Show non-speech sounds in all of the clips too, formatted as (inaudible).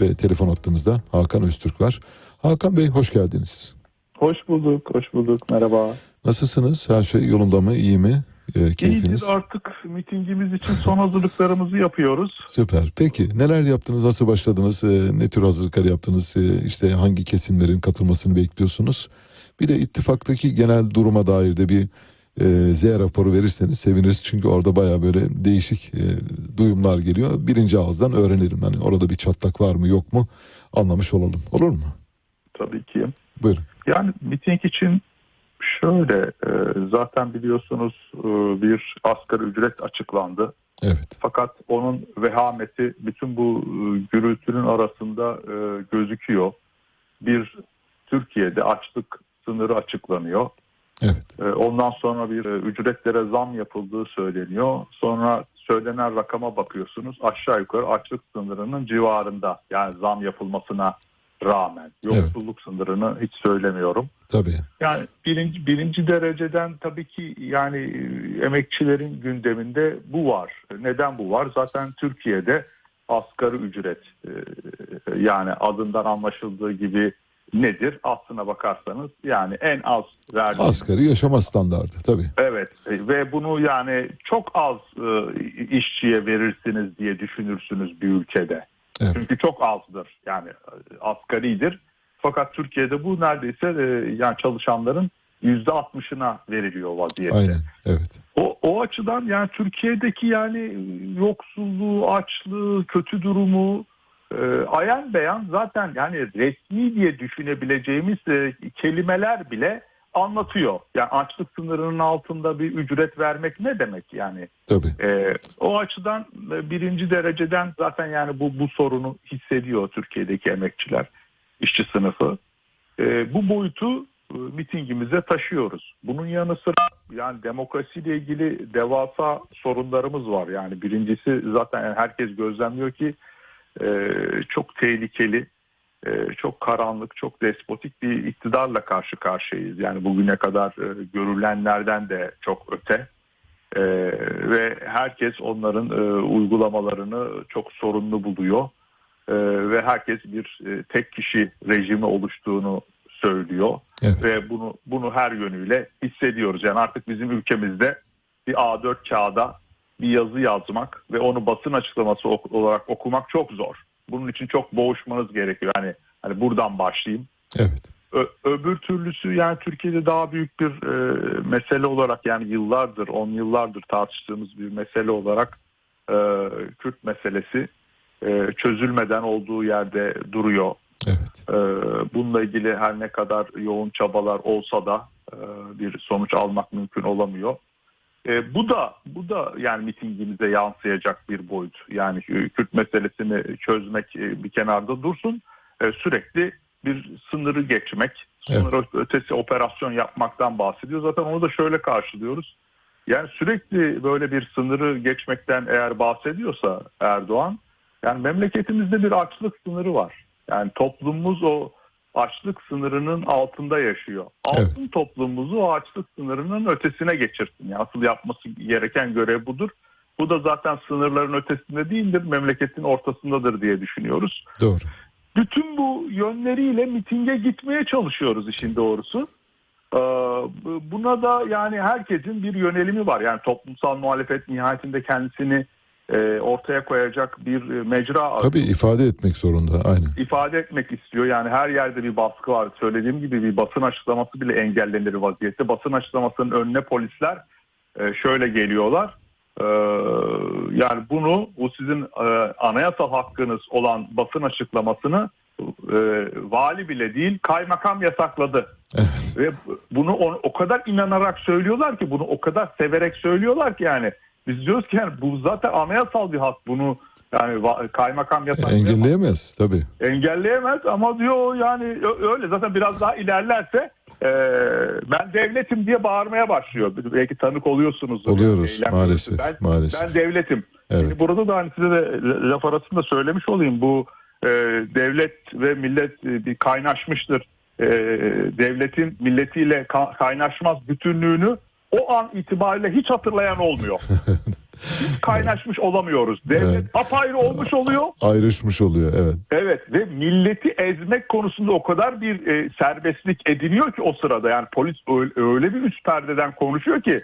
ve telefon attığımızda Hakan Öztürk var. Hakan Bey hoş geldiniz. Hoş bulduk, hoş bulduk. Merhaba. Nasılsınız? Her şey yolunda mı? İyi mi? Ee, keyfiniz? İyidir artık mitingimiz için son hazırlıklarımızı yapıyoruz. (laughs) Süper. Peki neler yaptınız? Nasıl başladınız? Ee, ne tür hazırlıklar yaptınız? Ee, işte hangi kesimlerin katılmasını bekliyorsunuz? Bir de ittifaktaki genel duruma dair de bir e, Z raporu verirseniz seviniriz. Çünkü orada baya böyle değişik e, duyumlar geliyor. Birinci ağızdan öğrenelim. Hani orada bir çatlak var mı yok mu anlamış olalım. Olur mu? Tabii ki. Buyurun. Yani miting için şöyle e, zaten biliyorsunuz e, bir asgari ücret açıklandı. Evet. Fakat onun vehameti bütün bu gürültünün arasında gözüküyor. Bir Türkiye'de açlık sınırı açıklanıyor. Evet. E, Ondan sonra bir e, ücretlere zam yapıldığı söyleniyor. Sonra söylenen rakama bakıyorsunuz aşağı yukarı açlık sınırının civarında. Yani zam yapılmasına rağmen. Yoksulluk sınırını hiç söylemiyorum. Tabii. Yani birinci, birinci dereceden tabii ki yani e, emekçilerin gündeminde bu var. Neden bu var? Zaten Türkiye'de asgari ücret e, yani adından anlaşıldığı gibi nedir? Aslına bakarsanız yani en az verdiğiniz Asgari yaşama standardı tabii. Evet e, ve bunu yani çok az e, işçiye verirsiniz diye düşünürsünüz bir ülkede. Evet. Çünkü çok azdır yani e, asgaridir. Fakat Türkiye'de bu neredeyse e, yani çalışanların yüzde altmışına veriliyor vaziyette. Aynen. Evet. O, o açıdan yani Türkiye'deki yani yoksulluğu, açlığı, kötü durumu e, ayan beyan zaten yani resmi diye düşünebileceğimiz e, kelimeler bile anlatıyor. Yani açlık sınırının altında bir ücret vermek ne demek yani? Tabii. E, o açıdan e, birinci dereceden zaten yani bu bu sorunu hissediyor Türkiye'deki emekçiler, işçi sınıfı. E, bu boyutu e, mitingimize taşıyoruz. Bunun yanı sıra yani demokrasiyle ilgili devasa sorunlarımız var. Yani birincisi zaten herkes gözlemliyor ki e, çok tehlikeli, e, çok karanlık, çok despotik bir iktidarla karşı karşıyayız. Yani bugüne kadar e, görülenlerden de çok öte. E, ve herkes onların e, uygulamalarını çok sorunlu buluyor. E, ve herkes bir e, tek kişi rejimi oluştuğunu söylüyor Evet. ve bunu bunu her yönüyle hissediyoruz. Yani artık bizim ülkemizde bir A4 kağıda bir yazı yazmak ve onu basın açıklaması olarak okumak çok zor. Bunun için çok boğuşmanız gerekiyor. Hani hani buradan başlayayım. Evet. Ö- öbür türlüsü yani Türkiye'de daha büyük bir e, mesele olarak yani yıllardır, on yıllardır tartıştığımız bir mesele olarak e, Kürt meselesi e, çözülmeden olduğu yerde duruyor. Evet. Ee, Bununla ilgili her ne kadar yoğun çabalar olsa da e, bir sonuç almak mümkün olamıyor. E, Bu da bu da yani mitingimize yansıyacak bir boyut. Yani Kürt meselesini çözmek e, bir kenarda dursun. E, Sürekli bir sınırı geçmek, sınır ötesi operasyon yapmaktan bahsediyor. Zaten onu da şöyle karşılıyoruz. Yani sürekli böyle bir sınırı geçmekten eğer bahsediyorsa Erdoğan, yani memleketimizde bir açlık sınırı var. Yani toplumumuz o açlık sınırının altında yaşıyor. Altın toplumumuzu o açlık sınırının ötesine geçirsin. Yani asıl yapması gereken görev budur. Bu da zaten sınırların ötesinde değildir, memleketin ortasındadır diye düşünüyoruz. Doğru. Bütün bu yönleriyle mitinge gitmeye çalışıyoruz işin doğrusu. Ee, bu- Buna da yani herkesin bir yönelimi var. Yani toplumsal muhalefet nihayetinde kendisini ortaya koyacak bir e, mecra Tabii ifade etmek zorunda. Aynen. ifade etmek istiyor. Yani her yerde bir baskı var. Söylediğim gibi bir basın açıklaması bile engellenir vaziyette. Basın açıklamasının önüne polisler e, şöyle geliyorlar. E, yani bunu bu sizin e, anayasal hakkınız olan basın açıklamasını e, vali bile değil kaymakam yasakladı. Evet. Ve bunu o kadar inanarak söylüyorlar ki bunu o kadar severek söylüyorlar ki yani biz diyoruz ki yani bu zaten anayasal bir hak bunu yani kaymakam yasaklayamaz Engelleyemez tabii. engelleyemez ama diyor yani öyle zaten biraz daha ilerlerse e, ben devletim diye bağırmaya başlıyor. Belki tanık oluyorsunuz. Oluyoruz maalesef. Ben, maalesef. ben devletim. Evet. Şimdi burada da hani size de laf arasında söylemiş olayım bu e, devlet ve millet e, bir kaynaşmıştır. E, devletin milletiyle ka- kaynaşmaz bütünlüğünü o an itibariyle hiç hatırlayan olmuyor. (laughs) Biz kaynaşmış olamıyoruz. Devlet Evet. apayrı olmuş oluyor. Ayrışmış oluyor evet. Evet ve milleti ezmek konusunda o kadar bir e, serbestlik ediniyor ki o sırada yani polis öyle, öyle bir üst perdeden konuşuyor ki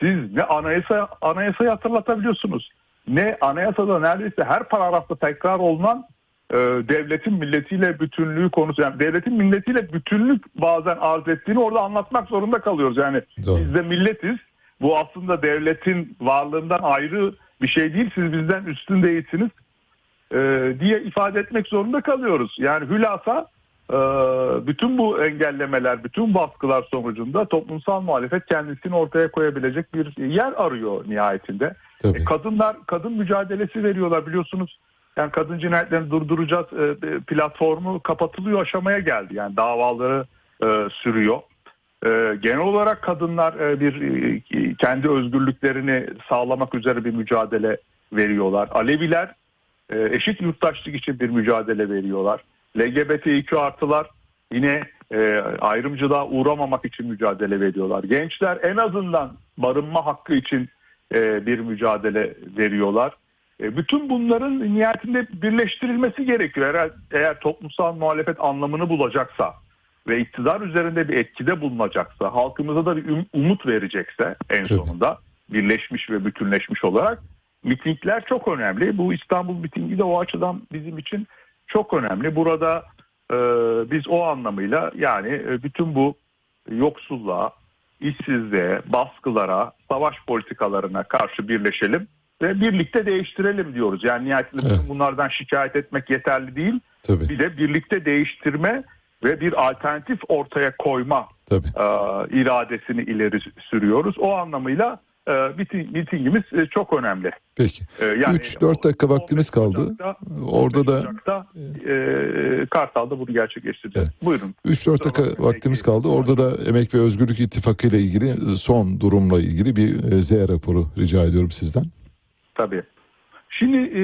siz ne anayasa anayasayı hatırlatabiliyorsunuz ne anayasada neredeyse her paragrafta tekrar olunan e, devletin milletiyle bütünlüğü konusu yani devletin milletiyle bütünlük bazen arz ettiğini orada anlatmak zorunda kalıyoruz yani Doğru. biz de milletiz bu aslında devletin varlığından ayrı bir şey değil siz bizden üstün değilsiniz e, diye ifade etmek zorunda kalıyoruz. Yani hülasa e, bütün bu engellemeler, bütün baskılar sonucunda toplumsal muhalefet kendisini ortaya koyabilecek bir yer arıyor nihayetinde. Tabii. E, kadınlar kadın mücadelesi veriyorlar biliyorsunuz. Yani kadın cinayetlerini durduracağız e, platformu kapatılıyor aşamaya geldi. Yani davaları e, sürüyor. E, genel olarak kadınlar e, bir e, kendi özgürlüklerini sağlamak üzere bir mücadele veriyorlar. Aleviler e, eşit yurttaşlık için bir mücadele veriyorlar. LGBTİQ artılar yine e, ayrımcılığa uğramamak için mücadele veriyorlar. Gençler en azından barınma hakkı için e, bir mücadele veriyorlar. E, bütün bunların nihayetinde birleştirilmesi gerekiyor. Eğer, eğer toplumsal muhalefet anlamını bulacaksa ve iktidar üzerinde bir etkide bulunacaksa, halkımıza da bir um- umut verecekse en Tabii. sonunda birleşmiş ve bütünleşmiş olarak mitingler çok önemli. Bu İstanbul mitingi de o açıdan bizim için çok önemli. Burada e, biz o anlamıyla yani e, bütün bu yoksulluğa, işsizliğe, baskılara, savaş politikalarına karşı birleşelim ve birlikte değiştirelim diyoruz. Yani nihayetinde Evet. bunlardan şikayet etmek yeterli değil. Tabii. Bir de birlikte değiştirme ve bir alternatif ortaya koyma Tabii. e, iradesini ileri sürüyoruz. O anlamıyla e, miting- mitingimiz e, çok önemli. Peki. E, yani 3-4 dakika vaktimiz 15 kaldı. Ocak'ta- Orada 15 da e, Kartal'da bunu gerçekleştireceğiz. Buyurun. 3-4 dakika vaktimiz kaldı. Orada da Emek ve Özgürlük İttifakı ile ilgili son durumla ilgili bir e, Z raporu rica ediyorum sizden. Tabii. Şimdi e,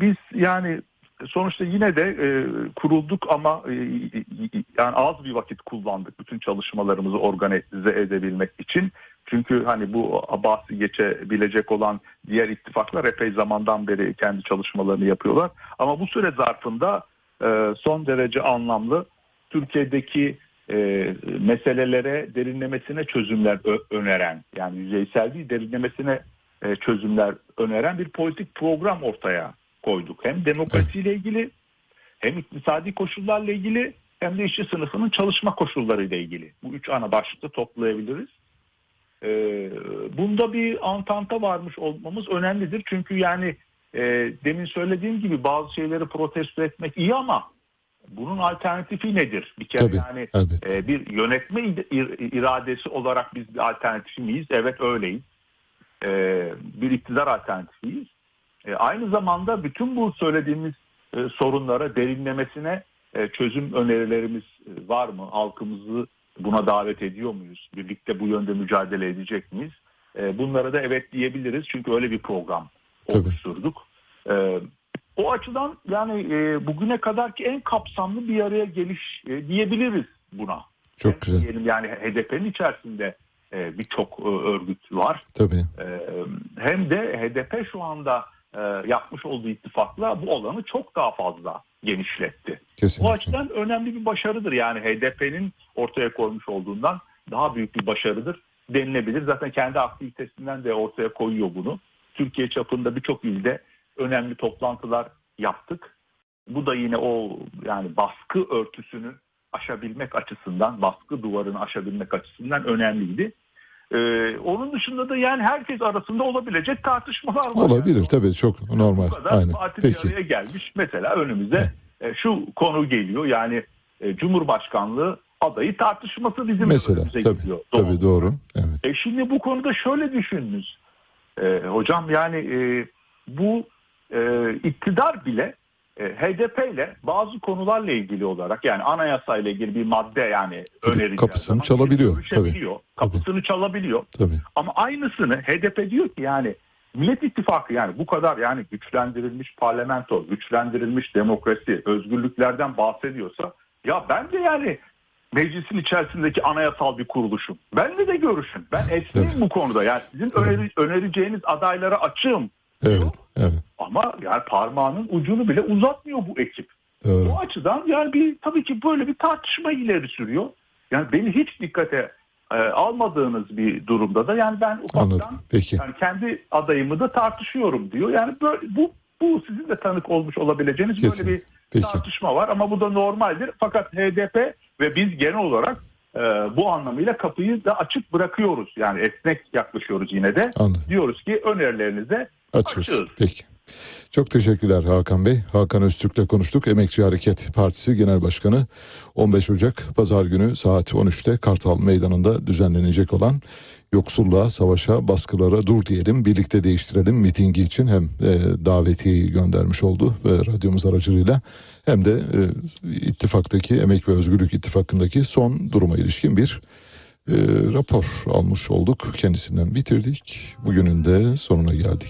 biz yani sonuçta yine de e, kurulduk ama e, yani az bir vakit kullandık bütün çalışmalarımızı organize edebilmek için. Çünkü hani bu bahsi geçebilecek olan diğer ittifaklar epey zamandan beri kendi çalışmalarını yapıyorlar. Ama bu süre zarfında e, son derece anlamlı Türkiye'deki e, meselelere derinlemesine çözümler öneren yani yüzeysel değil derinlemesine e, çözümler öneren bir politik program ortaya koyduk. Hem demokrasiyle ilgili hem iktisadi koşullarla ilgili hem de işçi sınıfının çalışma koşullarıyla ilgili. Bu üç ana başlıkta toplayabiliriz. E, bunda bir antanta varmış olmamız önemlidir. Çünkü yani e, demin söylediğim gibi bazı şeyleri protesto etmek iyi ama bunun alternatifi nedir? Bir kere Tabii, yani elbette. e, bir yönetme iradesi olarak biz bir alternatif miyiz? Evet öyleyiz. E, bir iktidar alternatifiyiz. E, aynı zamanda bütün bu söylediğimiz e, sorunlara derinlemesine e, çözüm önerilerimiz e, var mı? Halkımızı buna davet ediyor muyuz? Birlikte bu yönde mücadele edecek miyiz? E, bunlara da evet diyebiliriz çünkü öyle bir program Tabii. oluşturduk. E, o açıdan yani e, bugüne kadarki en kapsamlı bir araya geliş e, diyebiliriz buna. Çok güzel. diyelim yani HDP'nin içerisinde e, birçok e, örgüt var. Tabii. E, hem de HDP şu anda e, yapmış olduğu ittifakla bu alanı çok daha fazla genişletti. Bu Kesinlikle. açıdan önemli bir başarıdır. Yani HDP'nin ortaya koymuş olduğundan daha büyük bir başarıdır denilebilir. Zaten kendi aktivitesinden de ortaya koyuyor bunu. Türkiye çapında birçok ilde önemli toplantılar yaptık. Bu da yine o yani baskı örtüsünü aşabilmek açısından, baskı duvarını aşabilmek açısından önemliydi. Ee, onun dışında da yani herkes arasında olabilecek tartışmalar var. Olabilir Yani. tabii çok normal. Bu kadar Aynen. parti bir Peki. araya gelmiş. Mesela önümüze e, şu konu geliyor. Yani e, Cumhurbaşkanlığı adayı tartışması bizim Mesela önümüze tabii. geliyor. Tabii doğru. Evet. E şimdi bu konuda şöyle düşününüz. E, hocam yani e, bu e, iktidar bile HDP ile bazı konularla ilgili olarak yani anayasayla ilgili bir madde yani önereceği kapısını zaman çalabiliyor, görüşebiliyor. Kapısını çalabiliyor. Tabii. Ama aynısını HDP diyor ki yani Millet İttifakı yani bu kadar yani güçlendirilmiş parlamento, güçlendirilmiş demokrasi, özgürlüklerden bahsediyorsa ya ben de yani meclisin içerisindeki anayasal bir kuruluşum. Benle de görüşün. Ben esneyim Evet. bu konuda. Yani sizin öneri, önereceğiniz adaylara açığım. Evet, evet. Ama yani parmağının ucunu bile uzatmıyor bu ekip. Doğru. Bu açıdan yani bir tabii ki böyle bir tartışma ileri sürüyor. Yani beni hiç dikkate e, almadığınız bir durumda da yani ben ufaktan Anladım. Peki. yani kendi adayımı da tartışıyorum diyor. Yani böyle bu bu sizin de tanık olmuş olabileceğiniz Kesin. böyle bir Peki. tartışma var ama bu da normaldir. Fakat HDP ve biz genel olarak e, bu anlamıyla kapıyı da açık bırakıyoruz. Yani esnek yaklaşıyoruz yine de. Anladım. Diyoruz ki önerilerinize Açıyoruz. açığız. Peki. Çok teşekkürler Hakan Bey. Hakan Öztürk'le konuştuk. Emekçi Hareket Partisi Genel Başkanı 15 Ocak Pazar günü saat 13'te Kartal Meydanı'nda düzenlenecek olan yoksulluğa, savaşa, baskılara dur diyelim, birlikte değiştirelim mitingi için hem e, davetiyi göndermiş oldu ve radyomuz aracılığıyla hem de e, ittifaktaki Emek ve Özgürlük İttifakı'ndaki son duruma ilişkin bir e, rapor almış olduk. Kendisinden bitirdik. Bugünün de sonuna geldik.